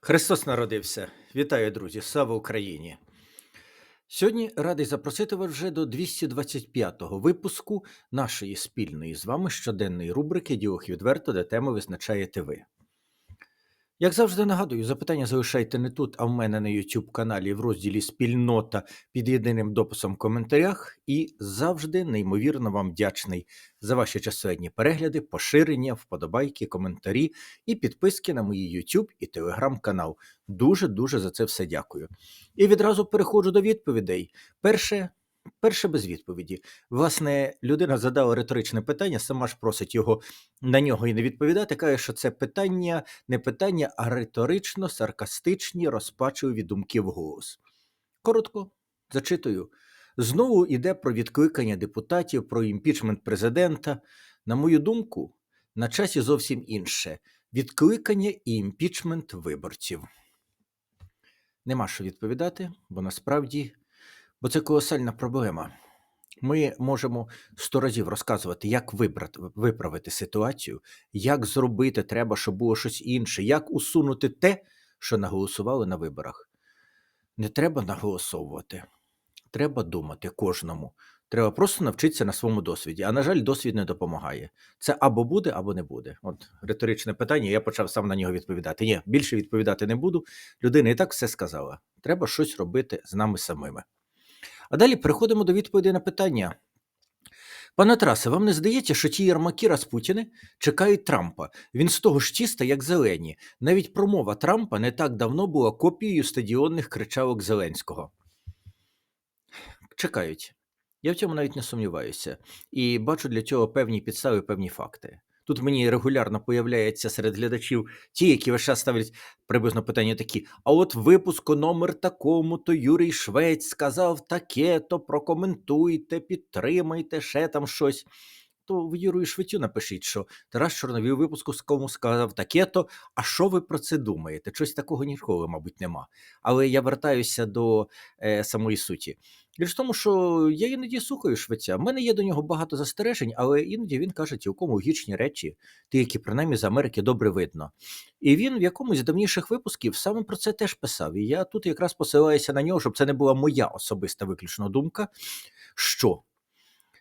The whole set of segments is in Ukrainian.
Христос народився. Вітаю, друзі! Слава Україні! Сьогодні радий запросити вас вже до 225-го випуску нашої спільної з вами щоденної рубрики Діох відверто, де тему визначаєте ви. Як завжди нагадую, запитання залишайте не тут, а в мене на YouTube каналі в розділі Спільнота під єдиним дописом в коментарях. І завжди неймовірно вам вдячний за ваші численні перегляди, поширення, вподобайки, коментарі і підписки на мої YouTube і Telegram канал. Дуже дуже за це все дякую. І відразу переходжу до відповідей. Перше. Перше без відповіді. Власне, людина задала риторичне питання, сама ж просить його на нього і не відповідати. Каже, що це питання не питання, а риторично саркастичні, розпачливі думки вголос. Коротко зачитую. Знову йде про відкликання депутатів, про імпічмент президента. На мою думку, на часі зовсім інше: відкликання і імпічмент виборців. Нема що відповідати, бо насправді бо це колосальна проблема. Ми можемо сто разів розказувати, як вибрати, виправити ситуацію, як зробити треба, щоб було щось інше, як усунути те, що наголосували на виборах. Не треба наголосовувати, треба думати кожному. Треба просто навчитися на своєму досвіді. А на жаль, досвід не допомагає. Це або буде, або не буде. От риторичне питання. Я почав сам на нього відповідати. Ні, більше відповідати не буду. Людина і так все сказала. Треба щось робити з нами самими. А далі переходимо до відповіді на питання. Пане Тарасе, вам не здається, що ті ярмаки Распутіни чекають Трампа? Він з того ж тіста, як зелені. Навіть промова Трампа не так давно була копією стадіонних кричалок Зеленського. Чекають. Я в цьому навіть не сумніваюся. І бачу для цього певні підстави, певні факти. Тут мені регулярно появляється серед глядачів ті, які весь час ставлять приблизно питання такі: а от випуску номер такому, то Юрій Швець сказав таке, то прокоментуйте, підтримайте, ще там щось. То в Юрію Швецю напишіть, що Тарас Чорновій у випуску з кому сказав таке-то. А що ви про це думаєте? Щось такого ніколи, мабуть, нема. Але я вертаюся до е, самої суті. Річ в тому, що я іноді слухаю швеця. У мене є до нього багато застережень, але іноді він каже цілком логічні речі, ті, які принаймні з Америки добре видно. І він в якомусь з давніших випусків саме про це теж писав. І я тут якраз посилаюся на нього, щоб це не була моя особиста виключно думка. Що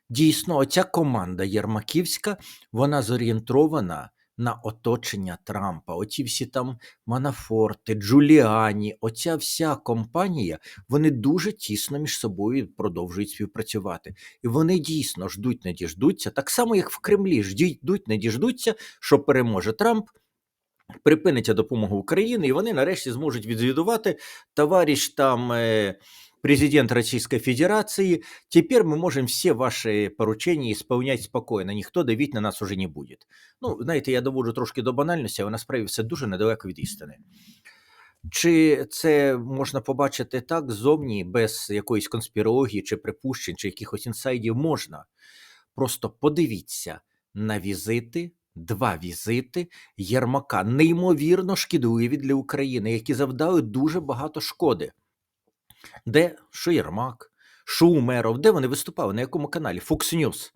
дійсно оця команда Єрмаківська, вона зорієнтована на оточення Трампа. Оці всі там Манафорти, Джуліані, оця вся компанія, вони дуже тісно між собою продовжують співпрацювати. І вони дійсно ждуть, не діждуться, так само, як в Кремлі, ждуть, не діждуться, що переможе Трамп. Припиниться допомогу Україні, і вони нарешті зможуть відзвідувати товариш там е, президент Российской Федерации, теперь мы можем все ваши поручения исполнять спокійно, ніхто давить на нас уже не буде. Ну, знаєте, я доводжу трошки до банальності, але насправді все дуже недалеко від істини. Чи це можна побачити так зовні, без якоїсь конспірології, чи припущень, чи якихось інсайдів можна? Просто подивіться на візити, два візити Єрмака, неймовірно шкідливі для України, які завдали дуже багато шкоди. Де що Єрмак, що Умеров, де вони виступали, на якому каналі? Fox News.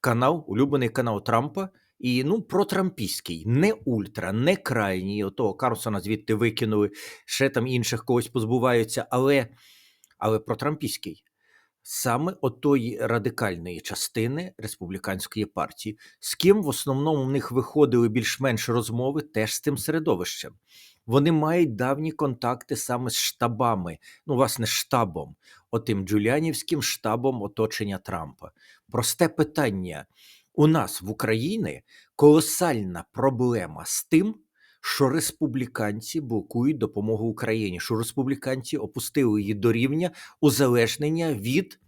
Канал, улюблений канал Трампа. І ну, протрампійський, не ультра, не крайній. Отого Карлсона звідти викинули, ще там інших когось позбуваються, але але протрампійський. Саме отої радикальної частини республіканської партії, з ким в основному в них виходили більш-менш розмови теж з тим середовищем. Вони мають давні контакти саме з штабами, ну, власне, штабом, отим Джуліанівським штабом оточення Трампа. Просте питання. У нас в Україні колосальна проблема з тим, що республіканці блокують допомогу Україні, що республіканці опустили її до рівня узалежнення від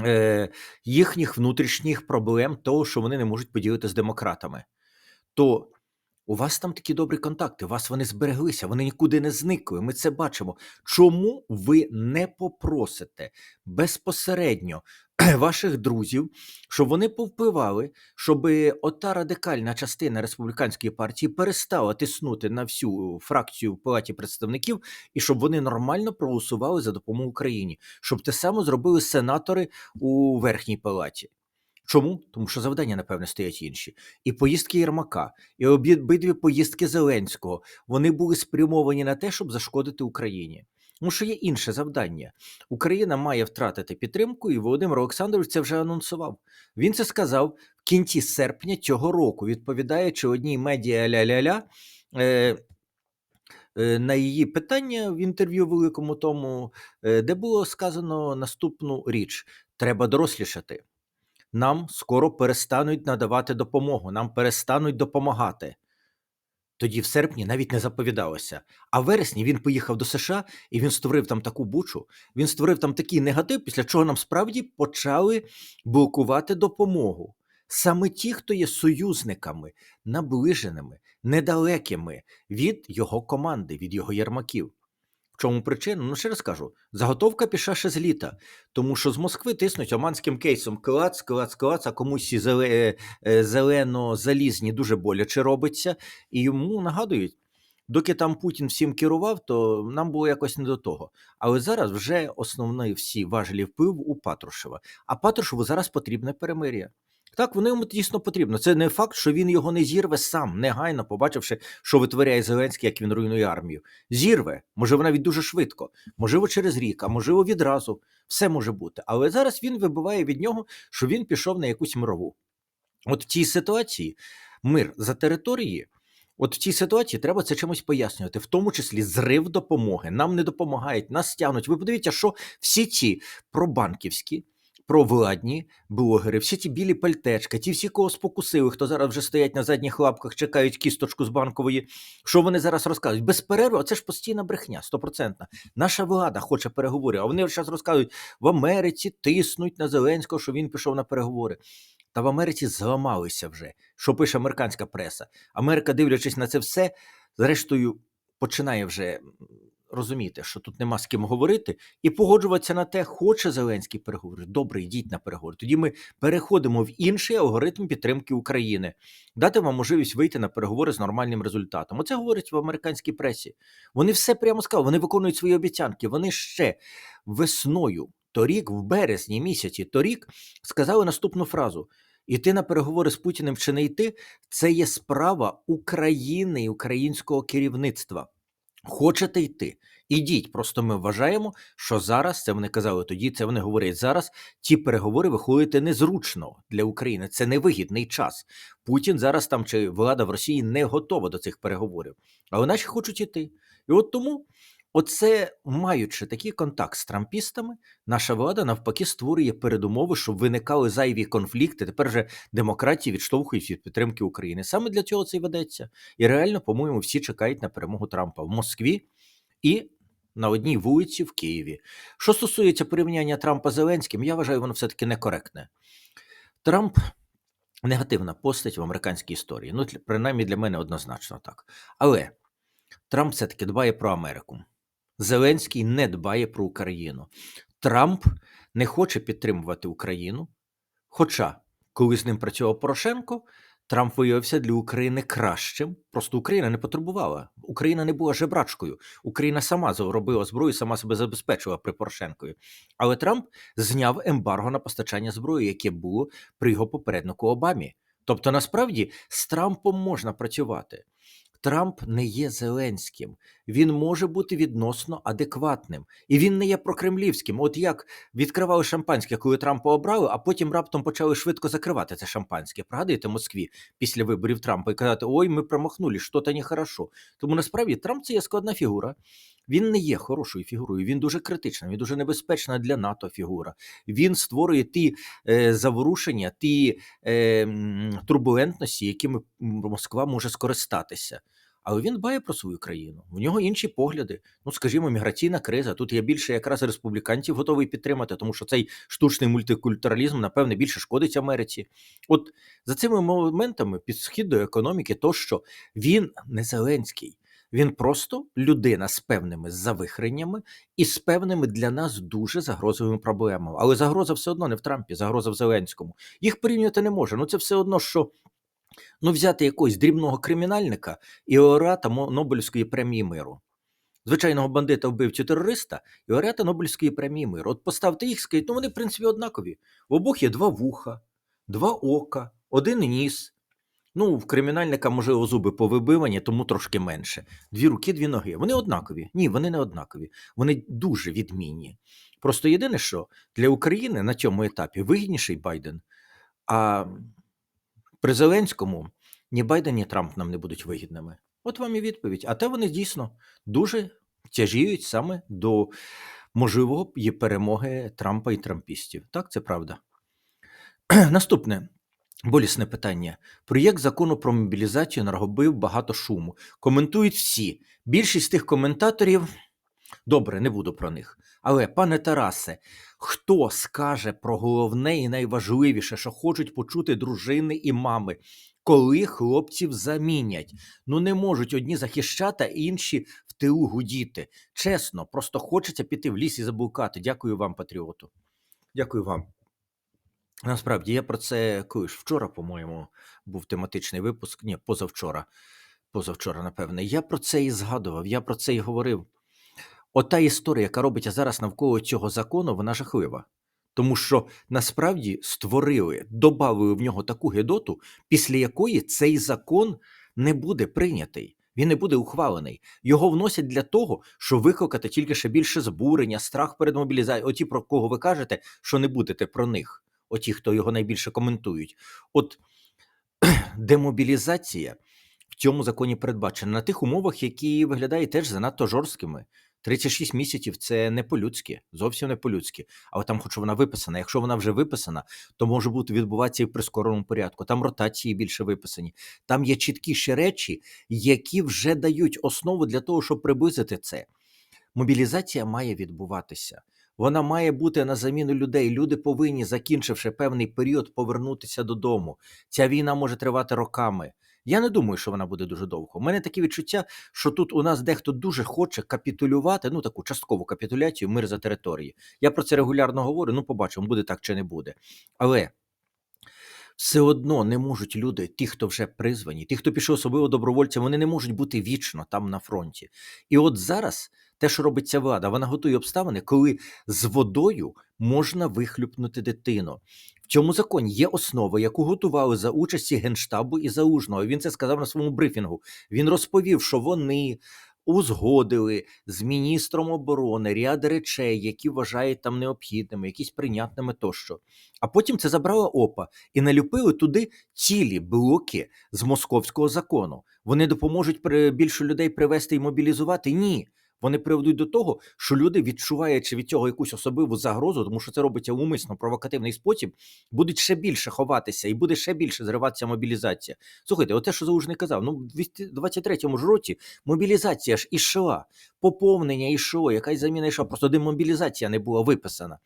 е, їхніх внутрішніх проблем, того, що вони не можуть поділити з демократами. То у вас там такі добрі контакти, у вас вони збереглися, вони нікуди не зникли. Ми це бачимо. Чому ви не попросите безпосередньо ваших друзів, щоб вони повпливали, щоб ота радикальна частина республіканської партії перестала тиснути на всю фракцію в палаті представників, і щоб вони нормально проголосували за допомогу Україні, щоб те саме зробили сенатори у верхній палаті. Чому? Тому що завдання, напевне, стоять інші. І поїздки Єрмака, і обидві поїздки Зеленського вони були спрямовані на те, щоб зашкодити Україні. Тому що є інше завдання. Україна має втратити підтримку, і Володимир Олександрович це вже анонсував. Він це сказав в кінці серпня цього року, відповідаючи одній медіа ля-ля-ля. Е, е, на її питання в інтерв'ю великому тому, е, де було сказано наступну річ: треба дорослішати. Нам скоро перестануть надавати допомогу, нам перестануть допомагати. Тоді в серпні навіть не заповідалося. А в вересні він поїхав до США і він створив там таку бучу, він створив там такий негатив, після чого нам справді почали блокувати допомогу. Саме ті, хто є союзниками, наближеними, недалекими від його команди, від його ярмаків. Чому причина? Ну, ще раз кажу, заготовка пішла ще з літа, тому що з Москви тиснуть оманським кейсом клац, клац, клац, а комусь ці зеле- е, зелено-залізні дуже боляче робиться, і йому нагадують, доки там Путін всім керував, то нам було якось не до того. Але зараз вже основний всі важелі впливу у Патрушева. А Патрушеву зараз потрібне перемир'я. Так, воно йому дійсно потрібно. Це не факт, що він його не зірве сам, негайно побачивши, що витворяє Зеленський, як він руйнує армію. Зірве, можливо, навіть дуже швидко, можливо, через рік, а можливо, відразу. Все може бути. Але зараз він вибиває від нього, що він пішов на якусь мирову. От в цій ситуації мир за території. От в цій ситуації треба це чимось пояснювати, в тому числі зрив допомоги. Нам не допомагають, нас тягнуть. Ви подивіться, що всі ці пробанківські, провладні блогери, всі ті білі пальтечка, ті всі, кого спокусили, хто зараз вже стоять на задніх лапках, чекають кісточку з банкової. Що вони зараз розказують? Без перерви, це ж постійна брехня, стопроцентна. Наша влада хоче переговорів, а вони зараз розказують, в Америці тиснуть на Зеленського, що він пішов на переговори. Та в Америці зламалися вже, що пише американська преса. Америка, дивлячись на це все, зрештою починає вже розуміти, що тут нема з ким говорити, і погоджуватися на те, хоче Зеленський переговори. Добре, йдіть на переговори. Тоді ми переходимо в інший алгоритм підтримки України, дати вам можливість вийти на переговори з нормальним результатом. Оце говорить в американській пресі. Вони все прямо сказали, вони виконують свої обіцянки. Вони ще весною. Торік, в березні місяці, торік сказали наступну фразу: іти на переговори з Путіним чи не йти це є справа України і українського керівництва. Хочете йти? Ідіть. Просто ми вважаємо, що зараз це вони казали тоді, це вони говорять зараз. Ті переговори виходити незручно для України. Це невигідний час. Путін зараз там чи влада в Росії не готова до цих переговорів, але наші хочуть іти. І от тому. Оце, маючи такий контакт з трампістами, наша влада навпаки створює передумови, щоб виникали зайві конфлікти. Тепер же демократії відштовхують від підтримки України. Саме для цього це й ведеться. І реально, по-моєму, всі чекають на перемогу Трампа в Москві і на одній вулиці в Києві. Що стосується порівняння Трампа з Зеленським, я вважаю, воно все-таки некоректне. Трамп негативна постать в американській історії. Ну, принаймні для мене однозначно так. Але Трамп все-таки дбає про Америку. Зеленський не дбає про Україну. Трамп не хоче підтримувати Україну. Хоча, коли з ним працював Порошенко, Трамп виявився для України кращим. Просто Україна не потребувала. Україна не була жебрачкою. Україна сама заробила зброю, сама себе забезпечила при Порошенкові. Але Трамп зняв ембарго на постачання зброї, яке було при його попереднику Обамі. Тобто, насправді, з Трампом можна працювати. Трамп не є Зеленським, він може бути відносно адекватним, і він не є прокремлівським. От як відкривали шампанське, коли Трампа обрали, а потім раптом почали швидко закривати це шампанське. Пригадуєте Москві після виборів Трампа і казати: Ой, ми промахнули, що то нехорошо. Тому насправді Трамп це є складна фігура. Він не є хорошою фігурою, він дуже критична, він дуже небезпечна для НАТО фігура. Він створює ті е, заворушення, ті е, турбулентності, якими Москва може скористатися. Але він дбає про свою країну. У нього інші погляди. Ну, скажімо, міграційна криза. Тут я більше якраз республіканців готовий підтримати, тому що цей штучний мультикультуралізм, напевне, більше шкодить Америці. От за цими моментами підхід до економіки, то що він не Зеленський. Він просто людина з певними завихреннями і з певними для нас дуже загрозовими проблемами. Але загроза все одно не в Трампі, загроза в Зеленському. Їх порівнювати не може. Ну це все одно, що ну, взяти якогось дрібного кримінальника і лауреата Нобелівської премії миру. Звичайного бандита вбив терориста і лауреата Нобелівської премії миру. От поставте їх, скажіть, ну вони, в принципі, однакові. В обох є два вуха, два ока, один ніс. Ну, в кримінальника, можливо, зуби повибивані, тому трошки менше. Дві руки, дві ноги. Вони однакові. Ні, вони не однакові. Вони дуже відмінні. Просто єдине, що для України на цьому етапі вигідніший Байден, а при Зеленському ні Байден, ні Трамп нам не будуть вигідними. От вам і відповідь. А те вони дійсно дуже тяжіють саме до можливої перемоги Трампа і трампістів. Так, це правда. Наступне болісне питання. Проєкт закону про мобілізацію наробив багато шуму. Коментують всі. Більшість тих коментаторів. Добре, не буду про них. Але, пане Тарасе, хто скаже про головне і найважливіше, що хочуть почути дружини і мами, коли хлопців замінять? Ну не можуть одні захищати, а інші в тилу гудіти. Чесно, просто хочеться піти в ліс і заблукати. Дякую вам, патріоту. Дякую вам. Насправді, я про це коли ж вчора, по-моєму, був тематичний випуск. Ні, позавчора. Позавчора, напевне. Я про це і згадував, я про це і говорив. Ота історія, яка робиться зараз навколо цього закону, вона жахлива. Тому що насправді створили, додали в нього таку гедоту, після якої цей закон не буде прийнятий. Він не буде ухвалений. Його вносять для того, щоб викликати тільки ще більше збурення, страх перед мобілізацією. Оті, про кого ви кажете, що не будете про них, оті, хто його найбільше коментують. От демобілізація в цьому законі передбачена на тих умовах, які виглядають теж занадто жорсткими. 36 місяців це не по-людськи, зовсім не по-людськи. Але там, хоч вона виписана. Якщо вона вже виписана, то може бути відбуватися і в прискореному порядку. Там ротації більше виписані. Там є чіткіші речі, які вже дають основу для того, щоб приблизити це. Мобілізація має відбуватися. Вона має бути на заміну людей. Люди повинні, закінчивши певний період, повернутися додому. Ця війна може тривати роками. Я не думаю, що вона буде дуже довго. У мене таке відчуття, що тут у нас дехто дуже хоче капітулювати, ну таку часткову капітуляцію, мир за території. Я про це регулярно говорю. Ну, побачимо, буде так чи не буде. Але все одно не можуть люди, ті, хто вже призвані, ті, хто пішов особливо добровольцям, вони не можуть бути вічно там на фронті. І от зараз те, що робить ця влада, вона готує обставини, коли з водою можна вихлюпнути дитину. В цьому законі є основа, яку готували за участі Генштабу і Заужного. Він це сказав на своєму брифінгу. Він розповів, що вони узгодили з міністром оборони ряд речей, які вважають там необхідними, якісь прийнятними тощо. А потім це забрала ОПА і налюпили туди цілі блоки з московського закону. Вони допоможуть більше людей привести і мобілізувати? Ні. Вони приведуть до того, що люди, відчуваючи від цього якусь особливу загрозу, тому що це робиться умисно провокативний спосіб, будуть ще більше ховатися і буде ще більше зриватися мобілізація. Слухайте, оте, те, що Залужний казав, ну в 23-му ж році мобілізація ж ішла, поповнення йшло, якась заміна йшла, просто демобілізація не була виписана.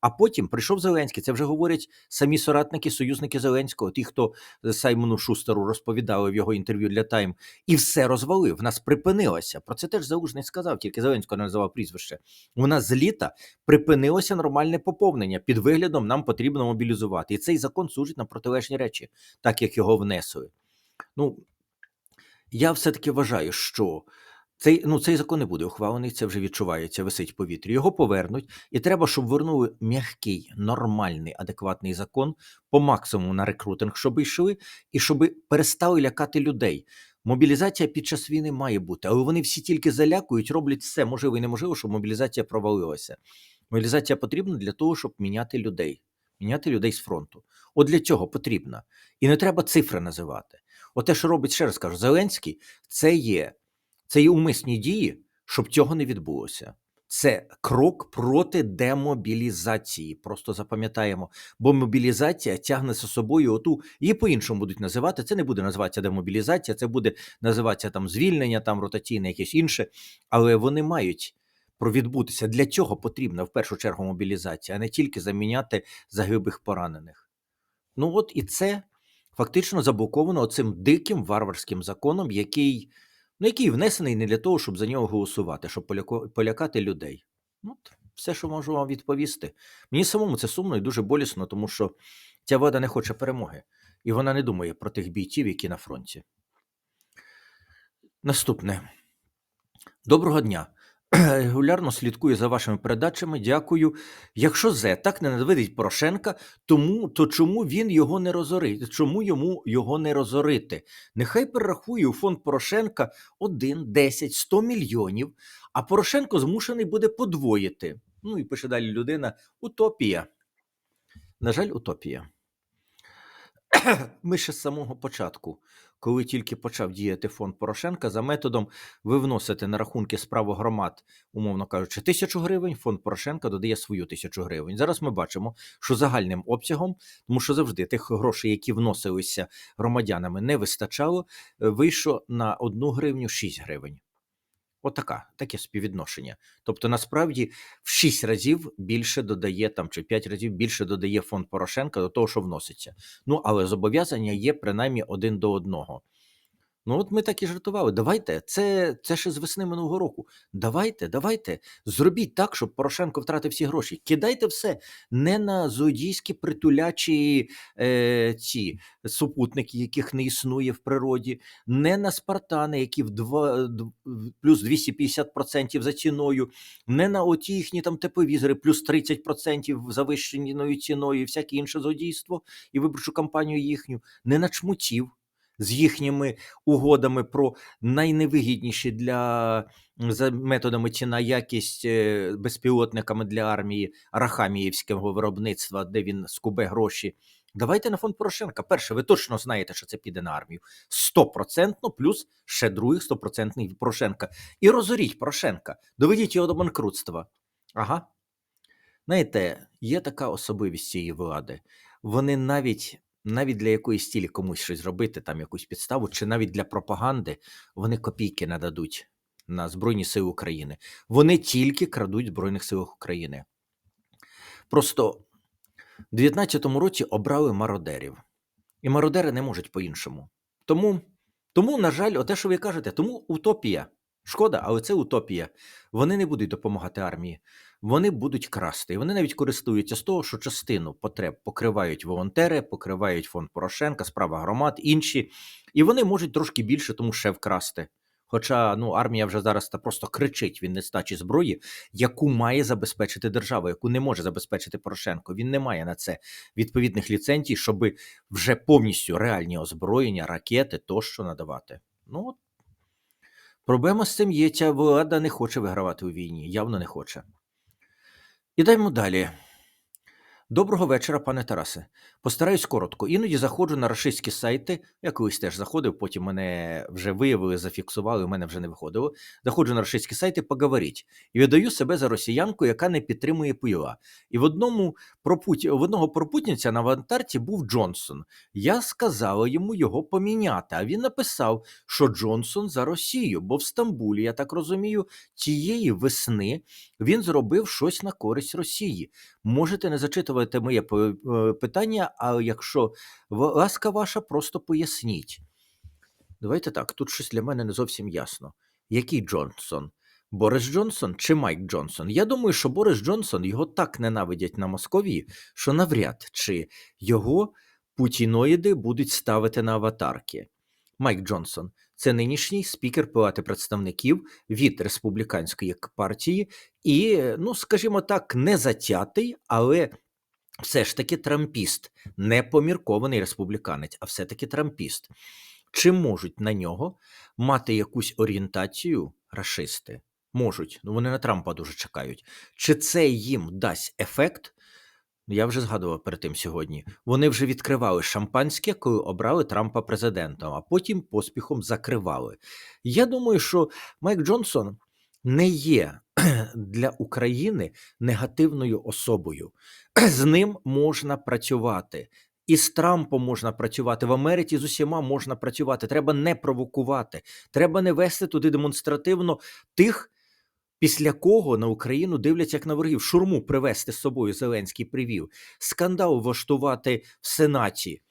А потім прийшов Зеленський. Це вже говорять самі соратники, союзники Зеленського, ті, хто Саймону Шустеру розповідали в його інтерв'ю для Тайм, і все розвалив. В нас припинилося. Про це теж Залужний сказав, тільки Зеленського не називав прізвище. У нас з літа припинилося нормальне поповнення. Під виглядом нам потрібно мобілізувати. І цей закон служить на протилежні речі, так як його внесли. Ну я все-таки вважаю, що цей, ну, цей закон не буде ухвалений, це вже відчувається, висить в повітрі. Його повернуть, і треба, щоб вернули м'який, нормальний, адекватний закон по максимуму на рекрутинг, щоб йшли, і щоб перестали лякати людей. Мобілізація під час війни має бути, але вони всі тільки залякують, роблять все можливо і неможливо, щоб мобілізація провалилася. Мобілізація потрібна для того, щоб міняти людей, міняти людей з фронту. От для цього потрібна. І не треба цифри називати. От те, що робить, ще раз кажу, Зеленський, це є, це є умисні дії, щоб цього не відбулося. Це крок проти демобілізації. Просто запам'ятаємо, бо мобілізація тягне за собою оту, її по-іншому будуть називати. Це не буде називатися демобілізація, це буде називатися там звільнення, там ротаційне, якесь інше. Але вони мають про відбутися. Для цього потрібна в першу чергу мобілізація, а не тільки заміняти загиблих поранених. Ну от і це фактично заблоковано цим диким варварським законом, який, ну, який внесений не для того, щоб за нього голосувати, щоб полякати людей. Ну, От, все, що можу вам відповісти. Мені самому це сумно і дуже болісно, тому що ця влада не хоче перемоги, і вона не думає про тих бійців, які на фронті. Наступне. Доброго дня. Регулярно слідкую за вашими передачами. Дякую. Якщо Зе так ненавидить Порошенка, тому то чому він його не розорить? Чому йому його не розорити? Нехай перерахує у фонд Порошенка 1, 10, 100 мільйонів, а Порошенко змушений буде подвоїти. Ну і пише далі людина: утопія. На жаль, утопія. Ми ще з самого початку, коли тільки почав діяти фонд Порошенка, за методом ви вносите на рахунки справу громад, умовно кажучи, тисячу гривень, фонд Порошенка додає свою тисячу гривень. Зараз ми бачимо, що загальним обсягом, тому що завжди тих грошей, які вносилися громадянами, не вистачало, е, вийшло на одну гривню 6 гривень. Отака, таке співвідношення. Тобто, насправді в 6 разів більше додає там чи 5 разів більше додає фонд Порошенка до того, що вноситься. Ну, але зобов'язання є принаймні один до одного. Ну, от ми так і жартували. Давайте, це, це ще з весни минулого року. Давайте, давайте, зробіть так, щоб Порошенко втратив всі гроші. Кидайте все не на злодійські притулячі е, ці супутники, яких не існує в природі, не на спартани, які в два, плюс 250% за ціною, не на оті їхні там тепловізори, плюс 30% завищеною ціною, і всяке інше злодійство і виборчу кампанію їхню, не на чмутів з їхніми угодами про найневигідніші для за методами ціна якість е, безпілотниками для армії Рахаміївського виробництва, де він скубе гроші. Давайте на фонд Порошенка. Перше, ви точно знаєте, що це піде на армію. Стопроцентно, плюс ще другий стопроцентний від Порошенка. І розоріть Порошенка, доведіть його до банкрутства. Ага. Знаєте, є така особливість цієї влади. Вони навіть, навіть для якоїсь цілі комусь щось зробити, там якусь підставу, чи навіть для пропаганди, вони копійки не дадуть на Збройні Сили України. Вони тільки крадуть Збройних силах України. Просто в 19-му році обрали мародерів. І мародери не можуть по-іншому. Тому, тому, на жаль, оте, що ви кажете, тому утопія. Шкода, але це утопія. Вони не будуть допомагати армії, вони будуть красти. І вони навіть користуються з того, що частину потреб покривають волонтери, покривають фонд Порошенка, справа громад, інші. І вони можуть трошки більше, тому ще вкрасти. Хоча ну, армія вже зараз та просто кричить від нестачі зброї, яку має забезпечити держава, яку не може забезпечити Порошенко. Він не має на це відповідних ліцензій, щоб вже повністю реальні озброєння, ракети тощо надавати. Ну проблема з цим є. Ця влада не хоче вигравати у війні, явно не хоче. Ідемо далі. Доброго вечора, пане Тарасе. Постараюсь коротко. Іноді заходжу на рашистські сайти. Я колись теж заходив, потім мене вже виявили, зафіксували, у мене вже не виходило. Заходжу на рашистські сайти поговоріть і видаю себе за росіянку, яка не підтримує пила. І в одному про Путі... в одного пропутінця на авантарці був Джонсон. Я сказала йому його поміняти. А він написав, що Джонсон за Росію, бо в Стамбулі, я так розумію, тієї весни він зробив щось на користь Росії. Можете не зачитувати моє по- е, а якщо ласка ваша, просто поясніть. Давайте так, тут щось для мене не зовсім ясно. Який Джонсон? Борис Джонсон чи Майк Джонсон? Я думаю, що Борис Джонсон його так ненавидять на Московії, що навряд чи його путіноїди будуть ставити на аватарки. Майк Джонсон це нинішній спікер Палати представників від республіканської партії, і, ну скажімо так, не затятий, але все ж таки трампіст, не поміркований республіканець, а все-таки трампіст. Чи можуть на нього мати якусь орієнтацію рашисти? Можуть, ну вони на Трампа дуже чекають. Чи це їм дасть ефект? Я вже згадував перед тим сьогодні. Вони вже відкривали шампанське, коли обрали Трампа президентом, а потім поспіхом закривали. Я думаю, що Майк Джонсон не є для України негативною особою. З ним можна працювати. І з Трампом можна працювати в Америці з усіма можна працювати. Треба не провокувати, треба не вести туди демонстративно тих, після кого на Україну дивляться як на ворогів. Шурму привезти з собою Зеленський привів, скандал влаштувати в Сенаті.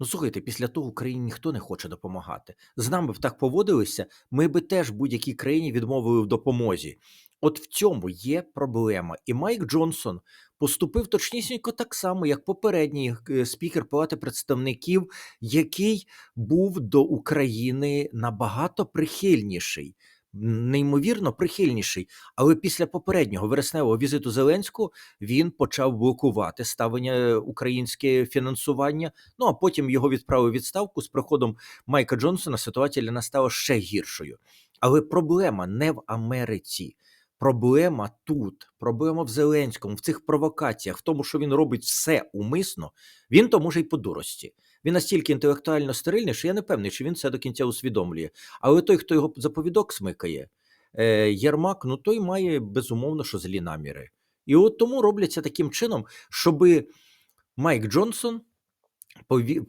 Ну слухайте, після того Україні ніхто не хоче допомагати. З нами б так поводилися, ми би теж будь-якій країні відмовили в допомозі. От в цьому є проблема. І Майк Джонсон поступив точнісінько так само, як попередній е, спікер Палати представників, який був до України набагато прихильніший. неймовірно прихильніший. Але після попереднього вересневого візиту Зеленського він почав блокувати ставлення е, українське фінансування. Ну а потім його відправив у відставку з приходом Майка Джонсона. Ситуація для нас стала ще гіршою. Але проблема не в Америці. Проблема тут, проблема в Зеленському, в цих провокаціях, в тому, що він робить все умисно. Він то може й по дурості. Він настільки інтелектуально стерильний, що я не певний, чи він це до кінця усвідомлює. Але той, хто його заповідок смикає, е, Єрмак, ну той має безумовно, що злі наміри. І от тому робляться таким чином, щоби Майк Джонсон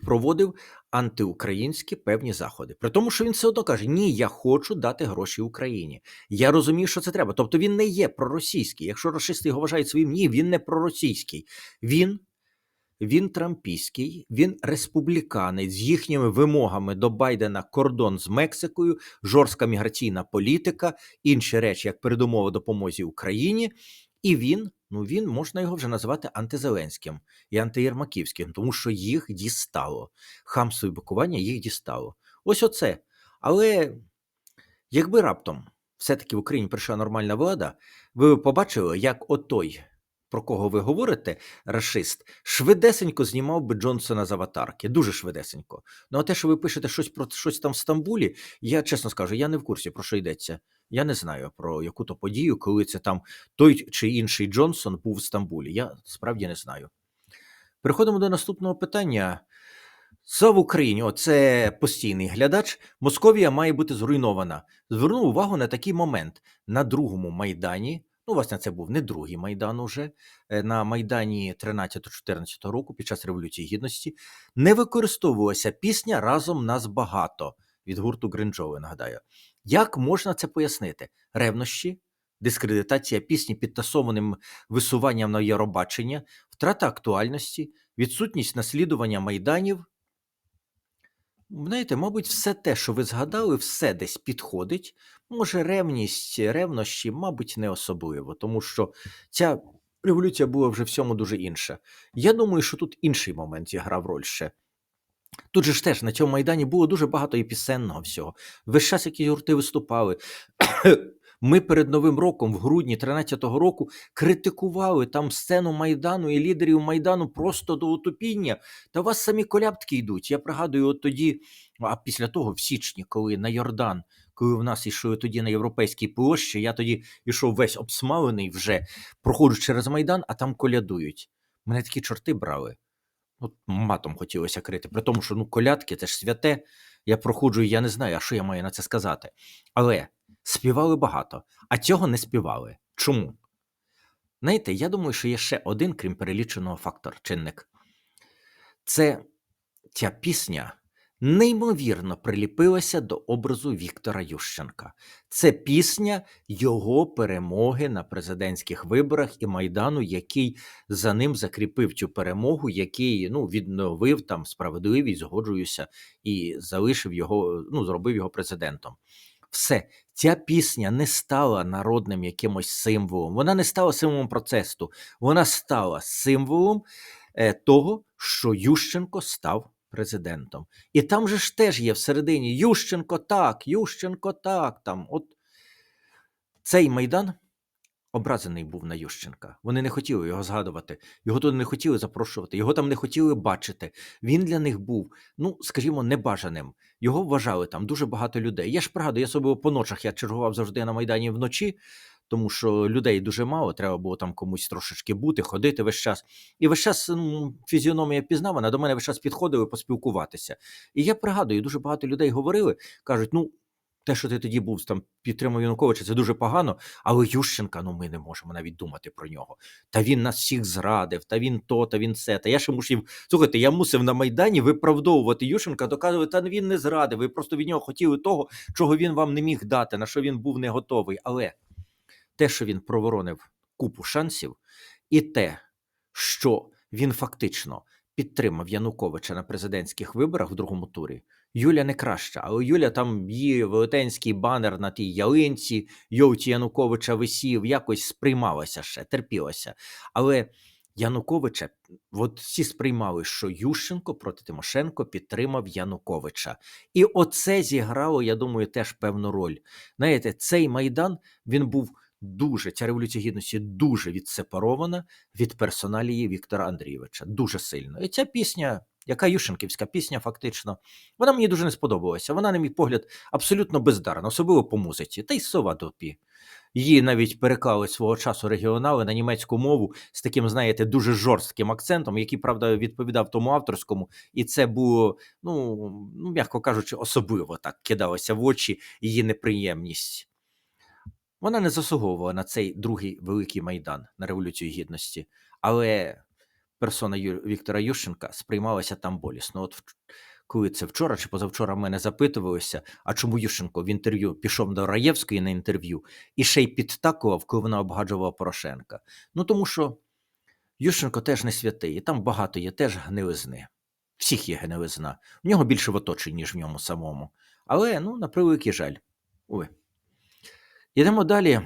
проводив антиукраїнські певні заходи. При тому, що він все одно каже: Ні, я хочу дати гроші Україні. Я розумію, що це треба. Тобто він не є проросійський. Якщо расисти його вважають своїм, ні, він не проросійський. Він. Він трампійський, він республіканець з їхніми вимогами до Байдена кордон з Мексикою, жорстка міграційна політика, інші речі, як передумова допомозі Україні. І він, ну він можна його вже називати антизеленським і антиєрмаківським, тому що їх дістало. Хамство і бакування їх дістало. Ось оце. Але якби раптом все-таки в Україні прийшла нормальна влада, ви б побачили, як отой, про кого ви говорите, рашист, швидесенько знімав би Джонсона з аватарки. Дуже швидесенько. Ну а те, що ви пишете щось про щось там в Стамбулі, я чесно скажу, я не в курсі про що йдеться. Я не знаю про яку то подію, коли це там той чи інший Джонсон був в Стамбулі. Я справді не знаю. Переходимо до наступного питання. Слава Україні! Оце постійний глядач. Московія має бути зруйнована. Звернув увагу на такий момент на другому майдані. Ну, власне, це був не другий майдан уже е, на майдані 13-14 року під час Революції Гідності. Не використовувалася пісня Разом нас багато від гурту Гринджови. Нагадаю, як можна це пояснити? Ревнощі, дискредитація пісні підтасованим висуванням на Євробачення, втрата актуальності, відсутність наслідування майданів. Знаєте, мабуть, все те, що ви згадали, все десь підходить. Може, ревність, ревнощі, мабуть, не особливо, тому що ця революція була вже всьому дуже інша. Я думаю, що тут інший момент зіграв роль ще. Тут же ж теж на цьому майдані було дуже багато і пісенного всього. Весь час, які гурти виступали. Ми перед Новим роком, в грудні 13-го року, критикували там сцену Майдану і лідерів Майдану просто до утопіння. Та у вас самі колябтки йдуть. Я пригадую, от тоді, а після того, в січні, коли на Йордан, коли в нас ішли тоді на європейській площі, я тоді йшов весь обсмалений вже, проходжу через Майдан, а там колядують. Мене такі чорти брали. От матом хотілося крити. При тому, що ну колядки це ж святе. Я проходжу, я не знаю, а що я маю на це сказати. Але співали багато, а цього не співали. Чому? Знаєте, я думаю, що є ще один, крім переліченого фактор, чинник. Це ця пісня неймовірно приліпилася до образу Віктора Ющенка. Це пісня його перемоги на президентських виборах і Майдану, який за ним закріпив цю перемогу, який ну, відновив там справедливість, згоджуюся, і залишив його, ну, зробив його президентом. Все, ця пісня не стала народним якимось символом. Вона не стала символом протесту. Вона стала символом е, того, що Ющенко став президентом. І там же ж теж є всередині Ющенко так, Ющенко так. Там, от цей майдан образений був на Ющенка. Вони не хотіли його згадувати, його туди не хотіли запрошувати, його там не хотіли бачити. Він для них був, ну скажімо, небажаним. Його вважали там дуже багато людей. Я ж пригадую, я собі по ночах я чергував завжди на майдані вночі. Тому що людей дуже мало, треба було там комусь трошечки бути, ходити весь час. І весь час ну, фізіономія пізнавана, до мене весь час підходили поспілкуватися. І я пригадую, дуже багато людей говорили, кажуть: ну, те, що ти тоді був там підтримав Януковича, це дуже погано, але Ющенка, ну ми не можемо навіть думати про нього. Та він нас всіх зрадив, та він то, та він це. Та я ще мусив. Слухайте, я мусив на Майдані виправдовувати Ющенка, доказувати, та він не зрадив. Ви просто від нього хотіли того, чого він вам не міг дати, на що він був не готовий. Але те, що він проворонив купу шансів, і те, що він фактично підтримав Януковича на президентських виборах в другому турі. Юля не краща, але Юля там її велетенський банер на тій ялинці, йовці Януковича висів, якось сприймалася ще, терпілася. Але Януковича, от всі сприймали, що Ющенко проти Тимошенко підтримав Януковича. І оце зіграло, я думаю, теж певну роль. Знаєте, цей майдан він був дуже, ця революція гідності дуже відсепарована від персоналії Віктора Андрійовича. Дуже сильно. І ця пісня, яка Ющенківська пісня, фактично, вона мені дуже не сподобалася. Вона, на мій погляд, абсолютно бездарна, особливо по музиці, та й сова допі. Її навіть переклали свого часу регіонали на німецьку мову з таким, знаєте, дуже жорстким акцентом, який, правда, відповідав тому авторському, і це було, ну, ну м'яко кажучи, особливо так кидалося в очі її неприємність. Вона не заслуговувала на цей другий великий майдан на Революцію Гідності, але персона Ю... Віктора Ющенка сприймалася там болісно. От коли це вчора чи позавчора мене запитувалися, а чому Ющенко в інтерв'ю пішов до Раєвської на інтерв'ю і ще й підтакував, коли вона обгаджувала Порошенка. Ну тому що Ющенко теж не святий, і там багато є теж гнилизни. Всіх є гнилизна. В нього більше в оточенні, ніж в ньому самому. Але, ну, на превеликий жаль. Ой. Йдемо далі.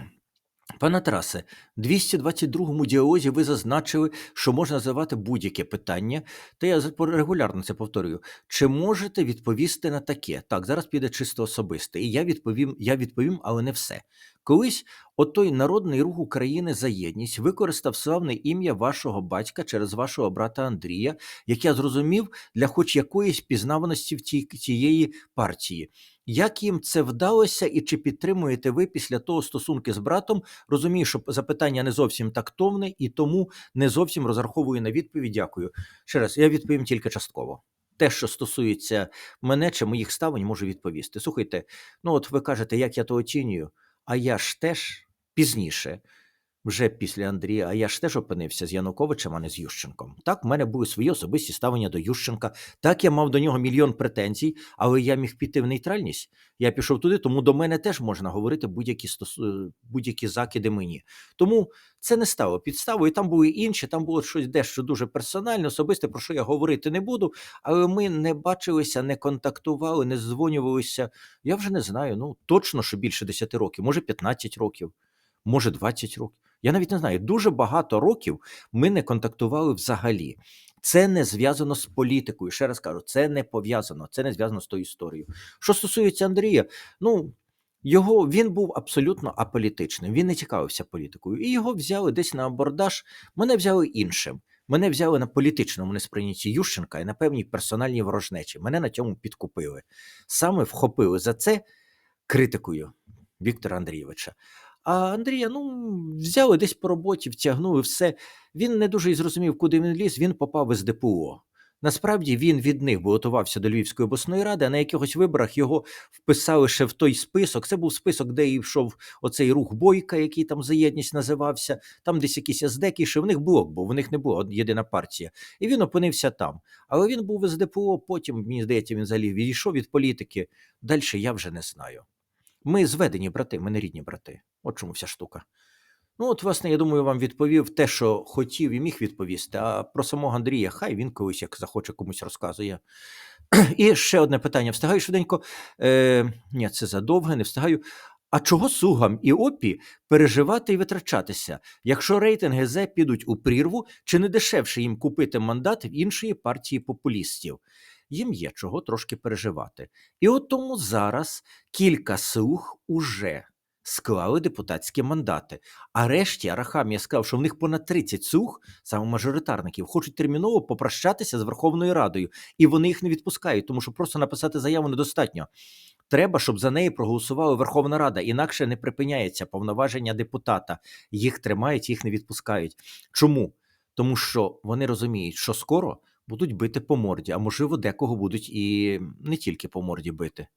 Пане Тарасе, в 222-му діалозі ви зазначили, що можна задавати будь-яке питання, та я регулярно це повторюю. Чи можете відповісти на таке? Так, зараз піде чисто особисте, і я відповім, я відповім, але не все. Колись отой народний рух України за єдність використав славне ім'я вашого батька через вашого брата Андрія, як я зрозумів, для хоч якоїсь пізнаваності в цій, цієї партії. Як їм це вдалося, і чи підтримуєте ви після того стосунки з братом? Розумію, що запитання не зовсім тактовне і тому не зовсім розраховую на відповідь. Дякую. Ще раз, я відповім тільки частково. Те, що стосується мене чи моїх ставлень, можу відповісти. Слухайте, ну от ви кажете, як я то оцінюю, а я ж теж пізніше, вже після Андрія, а я ж теж опинився з Януковичем, а не з Ющенком. Так, в мене були свої особисті ставлення до Ющенка. Так, я мав до нього мільйон претензій, але я міг піти в нейтральність. Я пішов туди, тому до мене теж можна говорити будь-які стосу... будь-які закиди мені. Тому це не стало підставою. Там були інші, там було щось дещо дуже персональне, особисте, про що я говорити не буду. Але ми не бачилися, не контактували, не дзвонювалися. Я вже не знаю. Ну точно, що більше 10 років, може 15 років, може 20 років. Я навіть не знаю. Дуже багато років ми не контактували взагалі. Це не зв'язано з політикою. Ще раз кажу, це не пов'язано, це не зв'язано з тою історією. Що стосується Андрія, ну його він був абсолютно аполітичним. Він не цікавився політикою, і його взяли десь на абордаж. Мене взяли іншим. Мене взяли на політичному несприйнятті Ющенка і на певній персональній ворожнечі. Мене на цьому підкупили. Саме вхопили за це критикою Віктора Андрійовича. А Андрія, ну, взяли десь по роботі, втягнули все. Він не дуже і зрозумів, куди він ліз. Він попав із ДПО. Насправді він від них балотувався до Львівської обласної ради, а на якихось виборах його вписали ще в той список. Це був список, де і йшов оцей рух Бойка, який там за єдність називався. Там десь якісь СДКи, що в них блок був, в них не була єдина партія. І він опинився там. Але він був із ДПО, потім, мені здається, він взагалі відійшов від політики. Далі я вже не знаю. Ми зведені брати, ми не рідні брати. От чому вся штука. Ну, от, власне, я думаю, вам відповів те, що хотів і міг відповісти. А про самого Андрія, хай він колись як захоче комусь розказує. І ще одне питання. Встигаю швиденько. Е, ні, це задовге, не встигаю. А чого сугам і опі переживати і витрачатися, якщо рейтинги зе підуть у прірву, чи не дешевше їм купити мандат в іншої партії популістів? Їм є чого трошки переживати. І от тому зараз кілька слуг уже склали депутатські мандати. А решті Арахамія сказав, що в них понад 30 слуг, саме мажоритарників, хочуть терміново попрощатися з Верховною Радою, і вони їх не відпускають, тому що просто написати заяву недостатньо. Треба, щоб за неї проголосувала Верховна Рада, інакше не припиняється повноваження депутата. Їх тримають, їх не відпускають. Чому? Тому що вони розуміють, що скоро будуть бити по морді, а можливо, декого будуть і не тільки по морді бити.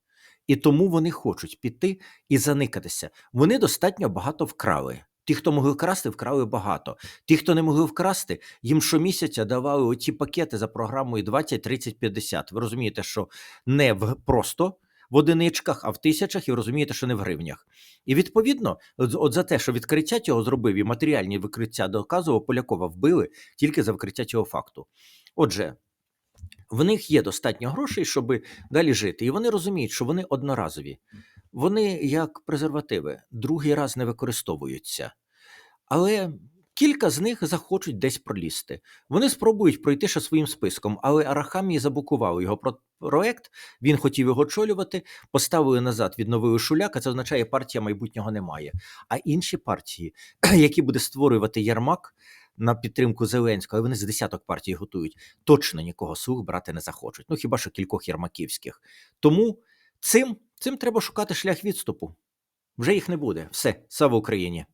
І тому вони хочуть піти і заникатися. Вони достатньо багато вкрали. Ті, хто могли вкрасти, вкрали багато. Ті, хто не могли вкрасти, їм щомісяця давали оці пакети за програмою 20, 30, 50. Ви розумієте, що не просто в одиничках, а в тисячах, і розумієте, що не в гривнях. І відповідно, от от за те, що відкриття цього зробив і матеріальні викриття доказував, Полякова вбили тільки за викриття цього факту. Отже, в них є достатньо грошей, щоб далі жити, і вони розуміють, що вони одноразові. Вони як презервативи, другий раз не використовуються. Але Кілька з них захочуть десь пролізти. Вони спробують пройти ще своїм списком, але Арахамій заблокував його про- проект. Він хотів його очолювати, поставили назад, відновили Шуляка. Це означає, партія майбутнього немає. А інші партії, які буде створювати Ярмак на підтримку Зеленського, але вони з десяток партій готують, точно нікого слуг брати не захочуть. Ну хіба що кількох ярмаківських. Тому цим, цим треба шукати шлях відступу. Вже їх не буде. Все, слава Україні!